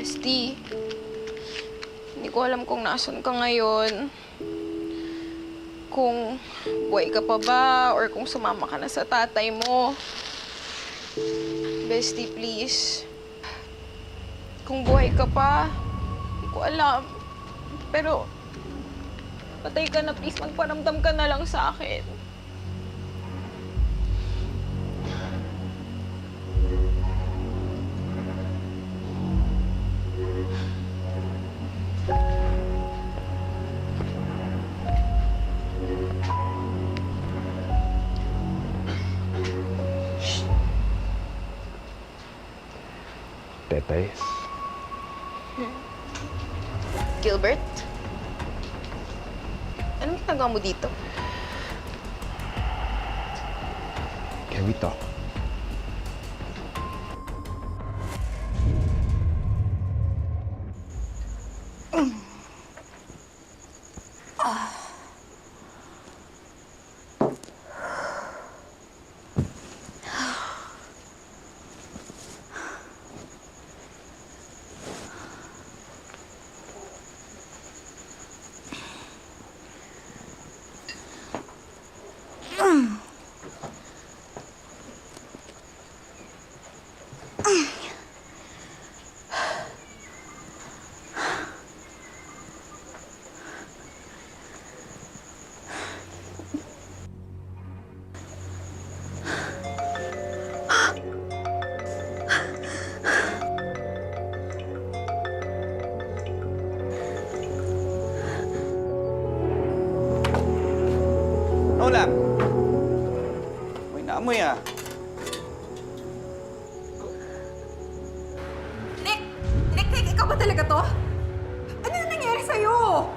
Bestie, hindi ko alam kung nasan ka ngayon. Kung buhay ka pa ba or kung sumama ka na sa tatay mo. Bestie, please. Kung buhay ka pa, hindi ko alam. Pero, patay ka na please. Magparamdam ka na lang sa akin. Tetay? Gilbert? Anong ginagawa mo dito? Can we talk? Nola! May naamoy ah. Nick! Nick, Nick, ikaw ba talaga to? Ano na nangyari sa'yo?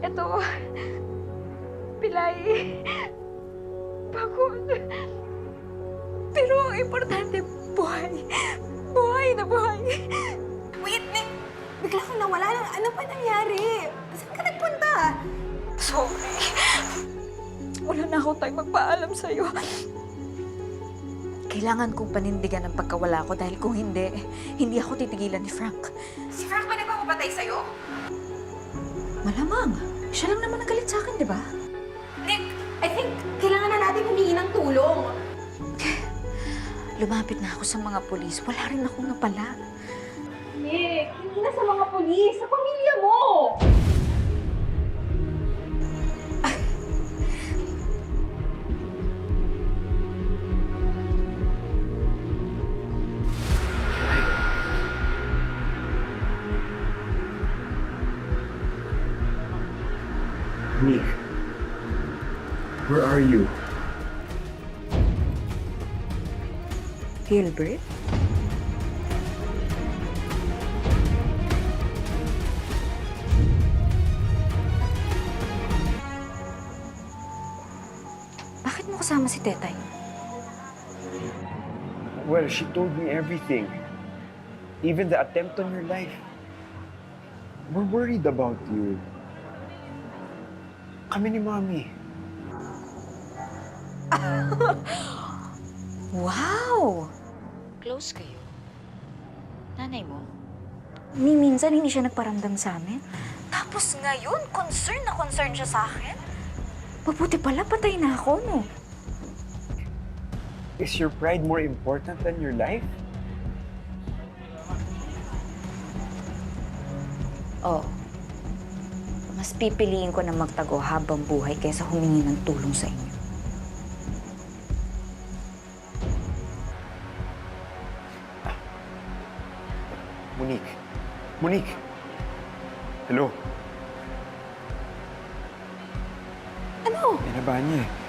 Ito, Pilay. Pagod. Pero ang importante, buhay. Buhay na buhay. Wait, Nick! Bigla kang nawala lang. Ano pa nangyari? Saan ka nagpunta? Sorry. Wala na ako tayo magpaalam sa'yo. Kailangan kong panindigan ang pagkawala ko dahil kung hindi, hindi ako titigilan ni Frank. Si Frank ba nagpapatay sa'yo? Malamang. Siya lang naman ang galit sa akin, di ba? Nick, I think kailangan Lumapit na ako sa mga polis. Wala rin akong napala. Nick, hindi na sa mga polis, sa pamilya mo! Nick, where are you? Gilbert? Bakit mo kasama si Tetay? Well, she told me everything. Even the attempt on your life. We're worried about you. Kami ni Mommy. Wow! Close kayo. Nanay mo? Ni minsan hindi siya nagparamdam sa amin. Tapos ngayon, concern na concern siya sa akin. Mabuti pala, patay na ako, no? Is your pride more important than your life? Oo. Mas pipiliin ko na magtago habang buhay kaysa humingi ng tulong sa inyo. Monique. Monique! Hello? Ano? Pinabahan niya eh.